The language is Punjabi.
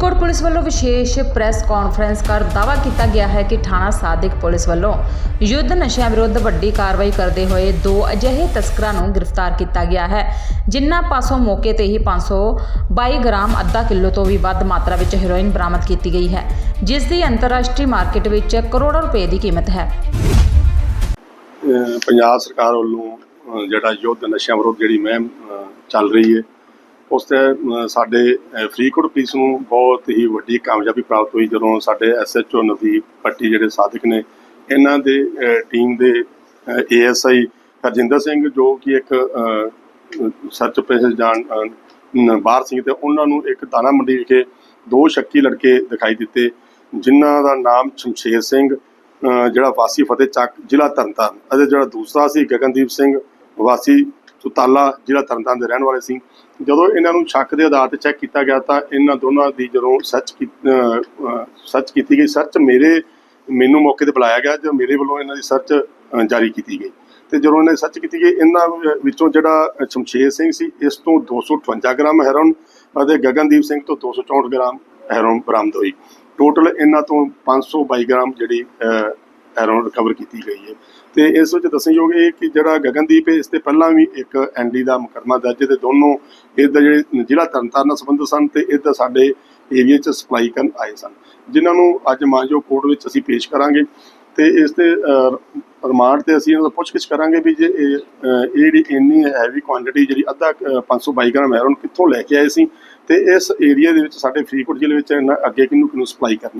ਫਰੀਦਕੋਟ ਪੁਲਿਸ ਵੱਲੋਂ ਵਿਸ਼ੇਸ਼ ਪ੍ਰੈਸ ਕਾਨਫਰੰਸ ਕਰ ਦਾਅਵਾ ਕੀਤਾ ਗਿਆ ਹੈ ਕਿ ਥਾਣਾ ਸਾਦਿਕ ਪੁਲਿਸ ਵੱਲੋਂ ਯੁੱਧ ਨਸ਼ਿਆਂ ਵਿਰੁੱਧ ਵੱਡੀ ਕਾਰਵਾਈ ਕਰਦੇ ਹੋਏ ਦੋ ਅਜਿਹੇ ਤਸਕਰਾਂ ਨੂੰ ਗ੍ਰਿਫਤਾਰ ਕੀਤਾ ਗਿਆ ਹੈ, ਜਿਨ੍ਹਾਂ ਪਾਸੋਂ ਮੌਕੇ ਤੇ ਹੀ 522 ਗ੍ਰਾਮ ਅੱਧਾ ਕਿਲੋ ਤੋਂ ਵੀ ਵੱਧ ਮਾਤਰਾ ਵਿੱਚ ਹੈਰੋਇਨ ਬਰਾਮਦ ਕੀਤੀ ਗਈ ਹੈ, ਜਿਸ ਦੀ ਅੰਤਰਰਾਸ਼ਟਰੀ ਮਾਰਕੀਟ ਵਿੱਚ ਕਰੋੜਾਂ ਰੁਪਏ ਦੀ ਕੀਮਤ ਹੈ। ਪੰਜਾਬ ਸਰਕਾਰ ਵੱਲੋਂ ਜਿਹੜਾ ਯੁੱਧ ਨਸ਼ਿਆਂ ਵਿਰੁੱਧ ਜਿਹੜੀ ਮੁਹਿੰਮ ਚੱਲ ਰਹੀ ਹੈ ਉਸ ਤੇ ਸਾਡੇ ਫਰੀਦਕੋਟ ਪੁਲਿਸ ਨੂੰ ਬਹੁਤ ਹੀ ਵੱਡੀ ਕਾਮਯਾਬੀ ਪ੍ਰਾਪਤ ਹੋਈ ਜਦੋਂ ਸਾਡੇ ਐਸਐਚਓ ਨਵਦੀਪ ਪੱਟੀ ਜਿਹੜੇ ਸਾਧਕ ਨੇ, ਇਹਨਾਂ ਦੇ ਟੀਮ ਦੇ ਏਐਸਆਈ ਹਰਜਿੰਦਰ ਸਿੰਘ ਜੋ ਕਿ ਇੱਕ ਸਰਚ ਪੇਸ਼ ਜਾਣ ਬਾਹਰ ਸਿੰਘ ਤੇ ਉਹਨਾਂ ਨੂੰ ਇੱਕ ਦਾਣਾ ਮੰਡੀ ਵਿਖੇ ਦੋ ਸ਼ੱਕੀ ਲੜਕੇ ਦਿਖਾਈ ਦਿੱਤੇ, ਜਿਨ੍ਹਾਂ ਦਾ ਨਾਮ ਸ਼ਮਸ਼ੇਰ ਸਿੰਘ ਜਿਹੜਾ ਵਾਸੀ ਫਤਿਹ ਚੱਕ ਜ਼ਿਲ੍ਹਾ ਤਰਨਤਾਰਨ ਅਤੇ ਜਿਹੜਾ ਦੂਸਰਾ ਸੀ ਗਗਨਦੀਪ ਸਿੰਘ ਵਾਸੀ ਸੁਤਾਲਾ ਜ਼ਿਲ੍ਹਾ ਤਰਨਤਾਰਨ ਦੇ ਰਹਿਣ ਵਾਲੇ ਸੀ। ਜਦੋਂ ਇਹਨਾਂ ਨੂੰ ਸ਼ੱਕ ਦੇ ਆਧਾਰ ਤੇ ਚੈੱਕ ਕੀਤਾ ਗਿਆ ਤਾਂ ਇਹਨਾਂ ਦੋਨਾਂ ਦੀ ਜਦੋਂ ਸਰਚ ਸਰਚ ਕੀਤੀ ਗਈ ਸਰਚ ਮੇਰੇ, ਮੈਨੂੰ ਮੌਕੇ ਤੇ ਬੁਲਾਇਆ ਗਿਆ ਜਦੋਂ ਮੇਰੇ ਵੱਲੋਂ ਇਹਨਾਂ ਦੀ ਸਰਚ ਜਾਰੀ ਕੀਤੀ ਗਈ। ਤੇ ਜਦੋਂ ਇਹਨਾਂ ਦੀ ਸਰਚ ਕੀਤੀ ਗਈ, ਇਹਨਾਂ ਵਿੱਚੋਂ ਜਿਹੜਾ ਸ਼ਮਸ਼ੇਰ ਸਿੰਘ ਸੀ, ਇਸ ਤੋਂ 258 ਗ੍ਰਾਮ ਹੈਰੋਨ ਅਤੇ ਗਗਨਦੀਪ ਸਿੰਘ ਤੋਂ 264 ਗ੍ਰਾਮ ਹੈਰੋਨ ਬਰਾਮਦ ਹੋਈ। ਟੋਟਲ ਇਹਨਾਂ ਤੋਂ 522 ਗ੍ਰਾਮ ਜਿਹੜੀ ਅਹ, ਹੈਰੋਨ ਰਿਕਵਰ ਕੀਤੀ ਗਈ ਹੈ। ਤੇ ਇਸ ਵਿੱਚ ਦੱਸਣਯੋਗ ਇਹ ਕਿ ਜਿਹੜਾ ਗਗਨਦੀਪ ਹੈ ਇਸ ਤੇ ਪਹਿਲਾਂ ਵੀ ਇੱਕ ਐਨਡੀ ਦਾ ਮੁਕੱਦਮਾ ਦਰਜ ਹੈ ਤੇ ਦੋਨੋਂ ਇਹਦਾ ਜਿਹੜੇ ਜ਼ਿਲ੍ਹਾ ਤਰਨਤਾਰਨ ਨਾਲ ਸੰਬੰਧਿਤ ਸਨ ਤੇ ਇਹਦਾ ਸਾਡੇ ਏਰੀਆ 'ਚ ਸਪਲਾਈ ਕਰਨ ਆਏ ਸਨ। ਜਿਨ੍ਹਾਂ ਨੂੰ ਅੱਜ ਮਾਨਜੋ ਕੋਰਟ ਵਿੱਚ ਅਸੀਂ ਪੇਸ਼ ਕਰਾਂਗੇ ਤੇ ਇਸ ਤੇ ਰਿਮਾਂਡ ਤੇ ਅਸੀਂ ਇਹਨਾਂ ਤੋਂ ਪੁੱਛਗਿੱਛ ਕਰਾਂਗੇ ਵੀ ਜੇ ਇਹ ਇਹ ਜਿਹੜੀ ਇੰਨੀ ਹੈਵੀ ਕੁਆਂਟੀਟੀ ਜਿਹੜੀ ਅੱਧਾ ਅਹ, 522 ਗ੍ਰਾਮ ਹੈਰੋਨ ਕਿੱਥੋਂ ਲੈ ਕੇ ਆਏ ਸੀ ਤੇ ਇਸ ਏਰੀਆ ਦੇ ਵਿੱਚ ਸਾਡੇ ਫਰੀਦਕੋਟ ਜ਼ਿਲ੍ਹੇ ਵਿੱਚ ਇਹਨਾਂ ਅੱਗੇ ਕਿਹਨੂੰ ਕਿਹਨੂੰ ਸਪਲਾਈ ਕਰਨੀ